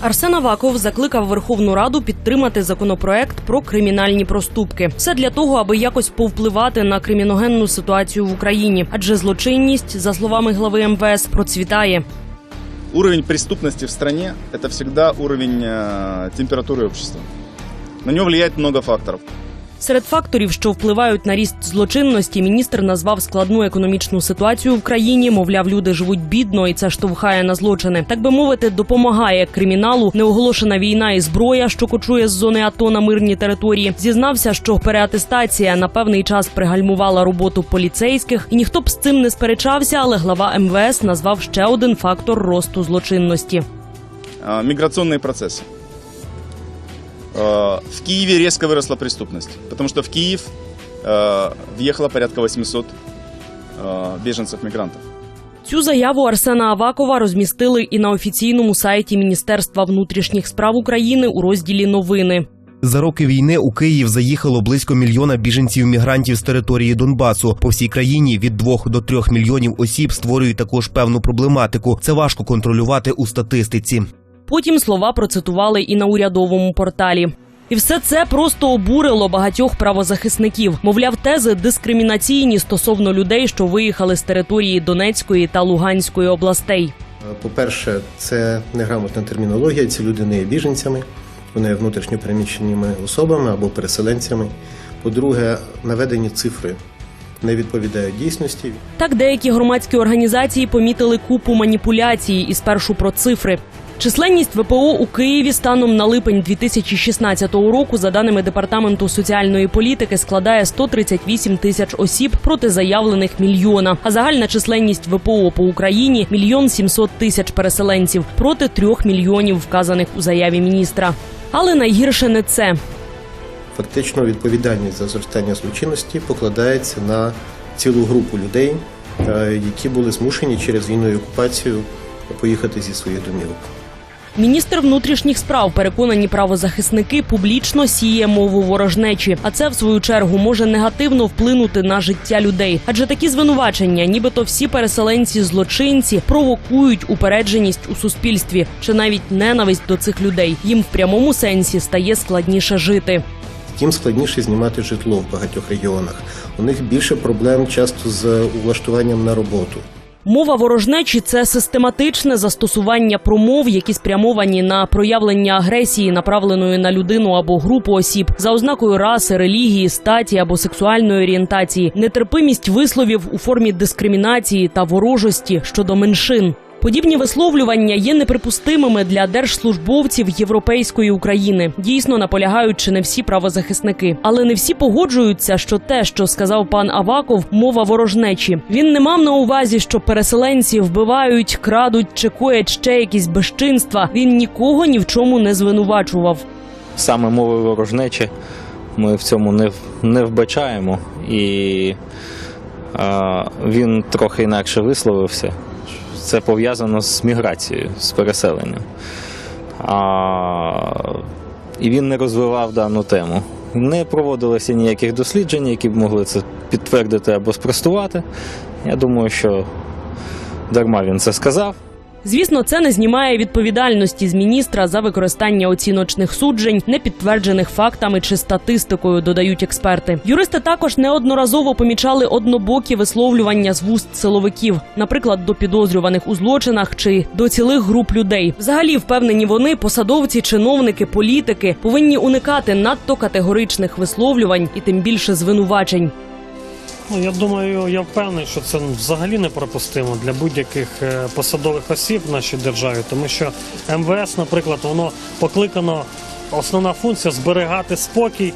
Арсен Аваков закликав Верховну Раду підтримати законопроект про кримінальні проступки. Все для того, аби якось повпливати на криміногенну ситуацію в Україні, адже злочинність, за словами глави МВС, процвітає. Уровень преступности в стране – это всегда уровень э, температуры общества. На него влияет много факторов. Серед факторів, що впливають на ріст злочинності, міністр назвав складну економічну ситуацію в країні. Мовляв, люди живуть бідно, і це штовхає на злочини. Так би мовити, допомагає криміналу неоголошена війна і зброя, що кочує з зони АТО на мирні території. Зізнався, що переатестація на певний час пригальмувала роботу поліцейських, і ніхто б з цим не сперечався. Але глава МВС назвав ще один фактор росту злочинності. А, Миграционные процессы. Э, В Киеве резко выросла преступность, потому что в Киев э, въехало порядка 800 э, беженцев-мигрантов. Цю заяву Арсена Авакова розмістили і на офіційному сайті Міністерства внутрішніх справ України у розділі Новини. За роки війни у Київ заїхало близько мільйона біженців-мігрантів з території Донбасу. По всій країні від 2 до 3 мільйонів осіб створюють також певну проблематику. Це важко контролювати у статистиці. Потім слова процитували і на урядовому порталі. І все це просто обурило багатьох правозахисників. Мовляв, тези дискримінаційні стосовно людей, що виїхали з території Донецької та Луганської областей. По-перше, це неграмотна термінологія. Ці люди не є біженцями, вони є внутрішньо переміщеними особами або переселенцями. По-друге, наведені цифри не відповідають дійсності. Так деякі громадські організації помітили купу маніпуляцій і спершу про цифри. Численність ВПО у Києві станом на липень 2016 року, за даними департаменту соціальної політики, складає 138 тисяч осіб проти заявлених мільйона. А загальна численність ВПО по Україні мільйон 700 тисяч переселенців проти трьох мільйонів, вказаних у заяві міністра. Але найгірше не це. Фактично, відповідальність за зростання злочинності покладається на цілу групу людей, е, які були змушені через війну і окупацію поїхати зі своїх домівок. Міністр внутрішніх справ переконані правозахисники публічно сіє мову ворожнечі, а це в свою чергу може негативно вплинути на життя людей. Адже такі звинувачення, нібито всі переселенці злочинці, провокують упередженість у суспільстві чи навіть ненависть до цих людей. Їм в прямому сенсі стає складніше жити. Їм складніше знімати житло в багатьох регіонах. У них більше проблем часто з влаштуванням на роботу. Мова ворожнечі це систематичне застосування промов, які спрямовані на проявлення агресії, направленої на людину або групу осіб за ознакою раси, релігії, статі або сексуальної орієнтації, нетерпимість висловів у формі дискримінації та ворожості щодо меншин. Подібні висловлювання є неприпустимими для держслужбовців європейської України. Дійсно наполягають чи не всі правозахисники, але не всі погоджуються, що те, що сказав пан Аваков, мова ворожнечі. Він не мав на увазі, що переселенці вбивають, крадуть чи коять ще якісь безчинства. Він нікого ні в чому не звинувачував. саме мови ворожнечі ми в цьому не, не вбачаємо. І а, він трохи інакше висловився. Це пов'язано з міграцією, з переселенням. А, і він не розвивав дану тему. Не проводилося ніяких досліджень, які б могли це підтвердити або спростувати. Я думаю, що дарма він це сказав. Звісно, це не знімає відповідальності з міністра за використання оціночних суджень, не підтверджених фактами чи статистикою, додають експерти. Юристи також неодноразово помічали однобокі висловлювання з вуст силовиків, наприклад, до підозрюваних у злочинах чи до цілих груп людей. Взагалі, впевнені вони, посадовці, чиновники, політики повинні уникати надто категоричних висловлювань і тим більше звинувачень. Ну, я думаю, я впевнений, що це взагалі неприпустимо для будь-яких е, посадових осіб в нашій державі, тому що МВС, наприклад, воно покликано основна функція зберігати спокій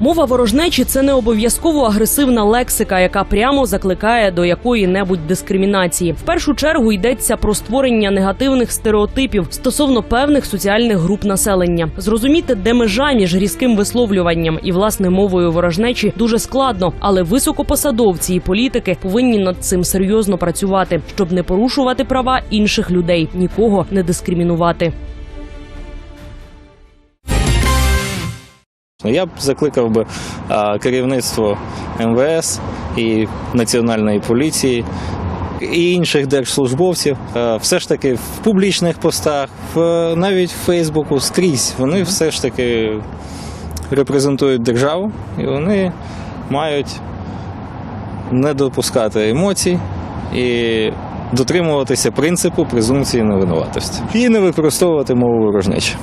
Мова ворожнечі це не обов'язково агресивна лексика, яка прямо закликає до якої-небудь дискримінації. В першу чергу йдеться про створення негативних стереотипів стосовно певних соціальних груп населення. Зрозуміти, де межа між різким висловлюванням і власне мовою ворожнечі дуже складно, але високопосадовці і політики повинні над цим серйозно працювати, щоб не порушувати права інших людей, нікого не дискримінувати. Я б закликав би керівництво МВС і Національної поліції і інших держслужбовців, все ж таки в публічних постах, навіть в Фейсбуку, скрізь вони все ж таки репрезентують державу і вони мають не допускати емоцій і дотримуватися принципу презумпції невинуватості і не використовувати мову ворожнечі.